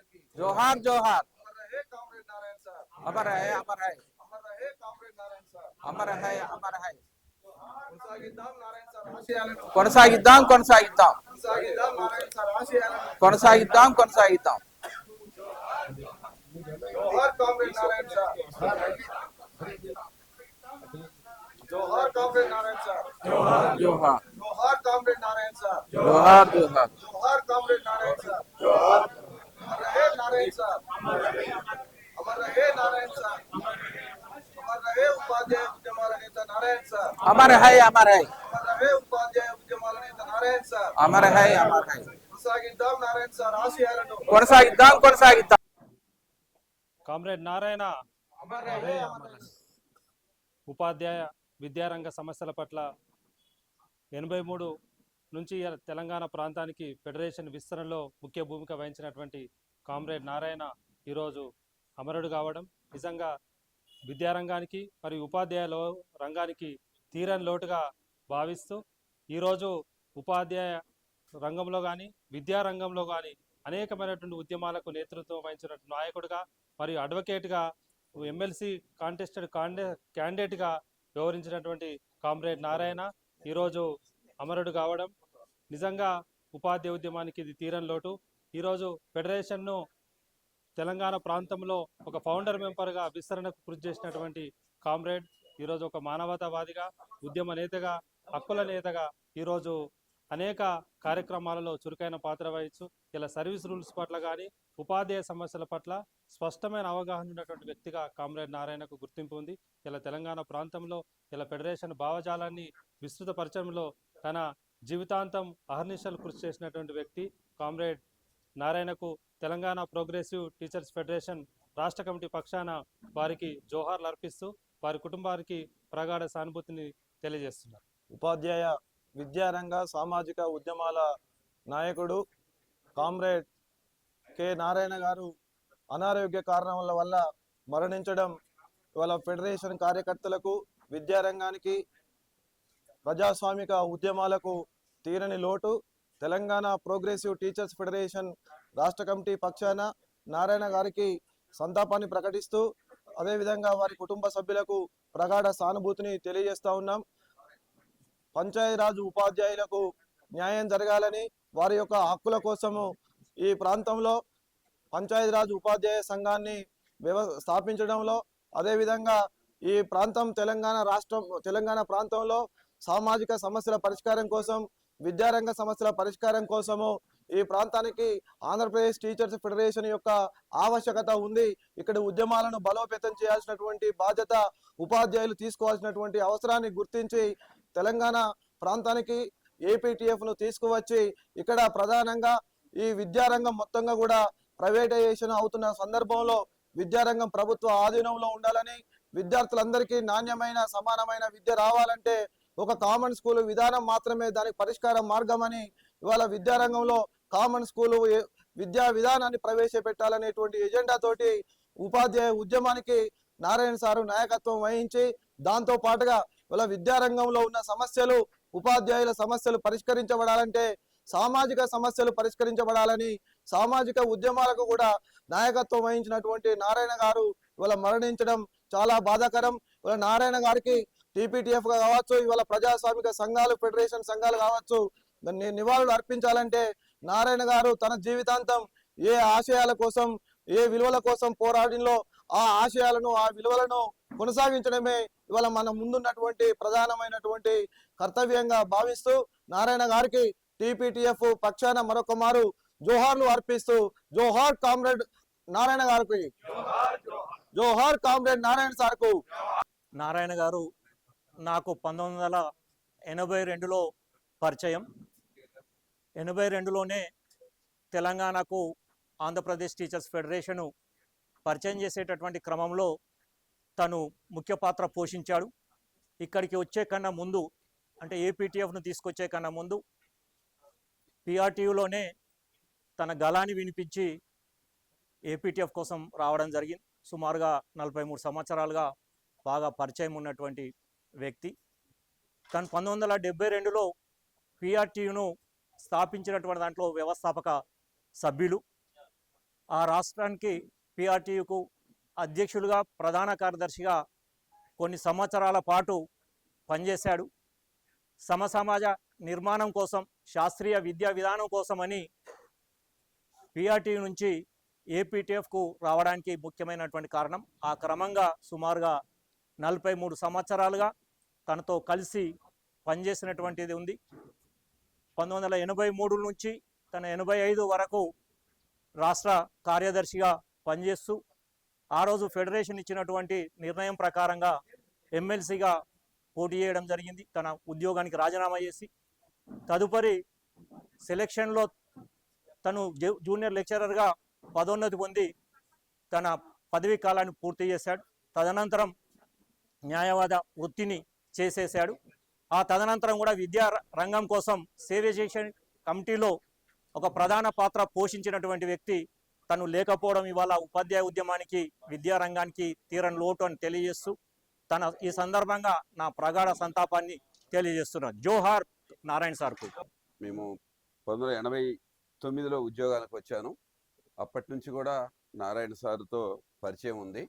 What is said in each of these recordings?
గారికి जोहार जोहार అమర్ రహే కామ్రేడ్ నారాయణ సార్ अमर है अमर है అమర్ రహే కామ్రేడ్ నారాయణ సార్ अमर है अमर है కొనసాగిద్దాం నారాయణ సార్ ఆశయాలను కొనసాగిద్దాం కొనసాగిద్దాం కొనసాగిద్దాం నారాయణ సార్ ఆశయాలను కొనసాగిద్దాం కొనసాగిద్దాం జోహార్ కామ్రేడ్ నారాయణ సార్ జోహార్ కామ్రేడ్ నారాయణ సార్ जोहार జోహార్ కామ్రేడ్ నారాయణ సార్ जोहार जोहार జోహార్ కామ్రేడ్ నారాయణ సార్ జోహార్ అమర్ రహే నారాయణ సార్ అమర్ రహే నారాయణ సార్ అమర్ రహే ఉపాధ్యాయ ఉద్యమాల నేత నారాయణ సార్ अमर है अमर है అమర్ రహే ఉపాధ్యాయ ఉద్యమాల నేత నారాయణ సార్ अमर है अमर है కొనసాగిద్దాం నారాయణ సార్ ఆశయాలను కొనసాగిద్దాం కొనసాగిద్దాం కామ్రేడ్ నారాయణ అమర్ రహే అమర్ రహే. ఉపాధ్యాయ విద్యారంగ సమస్యల పట్ల ఎనభై మూడు నుంచి ఇవాళ తెలంగాణ ప్రాంతానికి ఫెడరేషన్ విస్తరణలో ముఖ్య భూమిక వహించినటువంటి కామ్రేడ్ నారాయణ ఈరోజు అమరుడు కావడం. నిజంగా విద్యారంగానికి మరియు ఉపాధ్యాయ రంగానికి తీరని లోటుగా భావిస్తూ ఈరోజు ఉపాధ్యాయ రంగంలో కానీ విద్యారంగంలో కానీ అనేకమైనటువంటి ఉద్యమాలకు నేతృత్వం వహించినటువంటి నాయకుడిగా మరియు అడ్వకేట్గా ఎమ్మెల్సీ కాంటెస్టెడ్ కాండే క్యాండిడేట్గా వ్యవహరించినటువంటి కామ్రేడ్ నారాయణ ఈరోజు అమరుడు కావడం. నిజంగా ఉపాధ్యాయ ఉద్యమానికి ఇది తీరని లోటు. ఈరోజు ఫెడరేషన్ను తెలంగాణ ప్రాంతంలో ఒక ఫౌండర్ మెంబర్గా విస్తరణకు కృషి చేసినటువంటి కామ్రేడ్ ఈరోజు ఒక మానవతావాదిగా ఉద్యమ నేతగా హక్కుల నేతగా ఈరోజు అనేక కార్యక్రమాలలో చురుకైన పాత్ర వహించు ఇలా సర్వీస్ రూల్స్ పట్ల కానీ ఉపాధ్యాయ సమస్యల పట్ల స్పష్టమైన అవగాహన ఉన్నటువంటి వ్యక్తిగా కామ్రేడ్ నారాయణకు గుర్తింపు ఉంది. ఇలా తెలంగాణ ప్రాంతంలో ఇలా ఫెడరేషన్ భావజాలాన్ని విస్తృతపరచడంలో తన జీవితాంతం అహర్నిశలు కృషి చేసినటువంటి వ్యక్తి కామ్రేడ్ నారాయణకు తెలంగాణ ప్రోగ్రెసివ్ టీచర్స్ ఫెడరేషన్ రాష్ట్ర కమిటీ పక్షాన వారికి జోహార్లు అర్పిస్తూ వారి కుటుంబానికి ప్రగాఢ సానుభూతిని తెలియజేస్తున్నారు. ఉపాధ్యాయ విద్యారంగ సామాజిక ఉద్యమాల నాయకుడు కామ్రేడ్ కె నారాయణ గారు అనారోగ్య కారణాల వల్ల మరణించడం. ఇవాళ ఫెడరేషన్ కార్యకర్తలకు విద్యారంగానికి ప్రజాస్వామిక ఉద్యమాలకు తీరని లోటు. తెలంగాణ ప్రోగ్రెసివ్ టీచర్స్ ఫెడరేషన్ రాష్ట్ర కమిటీ పక్షాన నారాయణ గారికి సంతాపాన్ని ప్రకటిస్తూ అదేవిధంగా వారి కుటుంబ సభ్యులకు ప్రగాఢ సానుభూతిని తెలియజేస్తూ ఉన్నాం. పంచాయతీరాజ్ ఉపాధ్యాయులకు న్యాయం జరగాలని వారి యొక్క హక్కుల కోసము ఈ ప్రాంతంలో పంచాయతీరాజ్ ఉపాధ్యాయ సంఘాన్ని వ్యవ స్థాపించడంలో అదేవిధంగా ఈ ప్రాంతం తెలంగాణ రాష్ట్రం తెలంగాణ ప్రాంతంలో సామాజిక సమస్యల పరిష్కారం కోసం విద్యారంగ సమస్యల పరిష్కారం కోసము ఈ ప్రాంతానికి ఆంధ్రప్రదేశ్ టీచర్స్ ఫెడరేషన్ యొక్క ఆవశ్యకత ఉంది. ఇక్కడ ఉద్యమాలను బలోపేతం చేయాల్సినటువంటి బాధ్యత ఉపాధ్యాయులు తీసుకోవాల్సినటువంటి అవసరాన్ని గుర్తించి తెలంగాణ ప్రాంతానికి ఏపీటీఎఫ్ను తీసుకువచ్చి ఇక్కడ ప్రధానంగా ఈ విద్యారంగం మొత్తంగా కూడా ప్రైవేటైజేషన్ అవుతున్న సందర్భంలో విద్యారంగం ప్రభుత్వ ఆధీనంలో ఉండాలని విద్యార్థులందరికీ నాణ్యమైన సమానమైన విద్య రావాలంటే ఒక కామన్ స్కూల్ విధానం మాత్రమే దానికి పరిష్కార మార్గం అని ఇవాళ విద్యారంగంలో కామన్ స్కూలు విద్యా విధానాన్ని ప్రవేశపెట్టాలనేటువంటి ఎజెండాతోటి ఉపాధ్యాయ ఉద్యమానికి నారాయణ సారు నాయకత్వం వహించి దాంతో పాటుగా ఇవాళ విద్యారంగంలో ఉన్న సమస్యలు ఉపాధ్యాయుల సమస్యలు పరిష్కరించబడాలంటే సామాజిక సమస్యలు పరిష్కరించబడాలని సామాజిక ఉద్యమాలకు కూడా నాయకత్వం వహించినటువంటి నారాయణ గారు ఇవాళ మరణించడం చాలా బాధాకరం. ఇవాళ నారాయణ గారికి టీపీటీఎఫ్ కావచ్చు ఇవాళ ప్రజాస్వామిక సంఘాలు ఫెడరేషన్ సంఘాలు కావచ్చు దాన్ని నివాళులు అర్పించాలంటే నారాయణ గారు తన జీవితాంతం ఏ ఆశయాల కోసం ఏ విలువల కోసం పోరాడిలో ఆ ఆశయాలను ఆ విలువలను కొనసాగించడమే ఇవాళ మన ముందున్నటువంటి ప్రధానమైనటువంటి కర్తవ్యంగా భావిస్తూ నారాయణ గారికి టీపీటీఎఫ్ పక్షాన మరొక మారు జోహార్లు అర్పిస్తూ జోహార్ కామ్రేడ్ నారాయణ గారికి జోహార్ కామ్రేడ్ నారాయణ సార్కు. నారాయణ గారు నాకు పంతొమ్మిది వందల ఎనభై రెండులో పరిచయం. ఎనభై రెండులోనే తెలంగాణకు ఆంధ్రప్రదేశ్ టీచర్స్ ఫెడరేషను పరిచయం చేసేటటువంటి క్రమంలో తను ముఖ్య పాత్ర పోషించాడు. ఇక్కడికి వచ్చే కన్నా ముందు అంటే ఏపీటీఎఫ్ను తీసుకొచ్చే కన్నా ముందు పిఆర్టీయూలోనే తన గళాన్ని వినిపించి ఏపీటీఎఫ్ కోసం రావడం జరిగింది. సుమారుగా నలభై మూడు సంవత్సరాలుగా బాగా పరిచయం ఉన్నటువంటి వ్యక్తి. తను పంతొమ్మిది వందల డెబ్బై రెండులో పిఆర్టీయును స్థాపించినటువంటి దాంట్లో వ్యవస్థాపక సభ్యులు. ఆ రాష్ట్రానికి పిఆర్టీయుకు అధ్యక్షులుగా ప్రధాన కార్యదర్శిగా కొన్ని సంవత్సరాల పాటు పనిచేశాడు. సమసమాజ నిర్మాణం కోసం శాస్త్రీయ విద్యా విధానం కోసమని పిఆర్టీ నుంచి ఏపీటీఎఫ్కు రావడానికి ముఖ్యమైనటువంటి కారణం. ఆ క్రమంగా సుమారుగా నలభై మూడు సంవత్సరాలుగా తనతో కలిసి పనిచేసినటువంటిది ఉంది. పంతొమ్మిది వందల ఎనభై మూడు నుంచి తన ఎనభై ఐదు వరకు రాష్ట్ర కార్యదర్శిగా పనిచేస్తూ ఆ రోజు ఫెడరేషన్ ఇచ్చినటువంటి నిర్ణయం ప్రకారంగా ఎమ్మెల్సీగా పోటీ చేయడం జరిగింది. తన ఉద్యోగానికి రాజీనామా చేసి తదుపరి సెలక్షన్లో తను జూనియర్ లెక్చరర్గా పదోన్నతి పొంది తన పదవీ కాలాన్ని పూర్తి చేశాడు. తదనంతరం న్యాయవాద వృత్తిని చేసేశాడు. ఆ తదనంతరం కూడా విద్యా రంగం కోసం సేవ చేసే కమిటీలో ఒక ప్రధాన పాత్ర పోషించినటువంటి వ్యక్తి తను లేకపోవడం ఇవాళ ఉపాధ్యాయ ఉద్యమానికి విద్యారంగానికి తీరని లోటు అని తెలియజేస్తూ తన ఈ సందర్భంగా నా ప్రగాఢ సంతాపాన్ని తెలియజేస్తున్నాను జోహార్ నారాయణ సార్కు మేము పంతొమ్మిది వందల ఎనభై తొమ్మిదిలో ఉద్యోగాలకు వచ్చాను. అప్పటి నుంచి కూడా నారాయణ సార్తో పరిచయం ఉంది.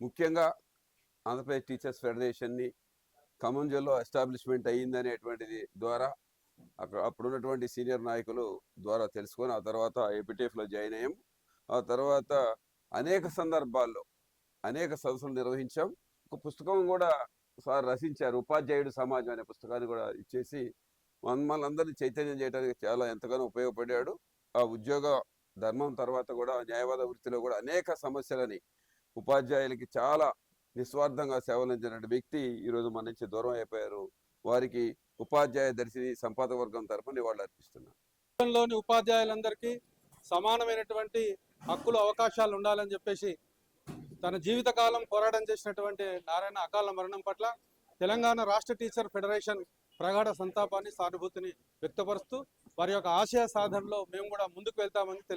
ముఖ్యంగా ఆంధ్రప్రదేశ్ టీచర్స్ ఫెడరేషన్ని ఖమ్మం జిల్లాలో ఎస్టాబ్లిష్మెంట్ అయ్యిందనేటువంటిది ద్వారా అక్కడ అప్పుడున్నటువంటి సీనియర్ నాయకులు ద్వారా తెలుసుకొని ఆ తర్వాత ఏపీటీఎఫ్లో జాయిన్ అయ్యాం. ఆ తర్వాత అనేక సందర్భాల్లో అనేక సదస్సులు నిర్వహించాం. ఒక పుస్తకం కూడా సార్ రచించారు. ఉపాధ్యాయుడు సమాజం అనే పుస్తకాన్ని కూడా ఇచ్చేసి మమ్మల్ని అందరినీ చైతన్యం చేయడానికి చాలా ఎంతగానో ఉపయోగపడ్డాడు. ఆ ఉద్యోగ ధర్మం తర్వాత కూడా న్యాయవాద వృత్తిలో కూడా అనేక సమస్యలని ఉపాధ్యాయులకి చాలా నిస్వార్థంగా సేవలందించిన వ్యక్తి ఈరోజు మన నుంచి దూరం అయిపోయారు. వారికి ఉపాధ్యాయ దర్శిని సంపాదక వర్గం తరపున వాళ్ళు అర్పిస్తున్నాను. ఉపాధ్యాయులందరికీ సమానమైనటువంటి హక్కులు అవకాశాలు ఉండాలని చెప్పేసి తన జీవితకాలం పోరాటం చేసినటువంటి నారాయణ అకాల మరణం పట్ల తెలంగాణ రాష్ట్ర టీచర్ ఫెడరేషన్ ప్రగాఢ సంతాపాన్ని సానుభూతిని వ్యక్తపరుస్తూ వారి యొక్క ఆశయ సాధనలో మేము కూడా ముందుకు వెళ్తామని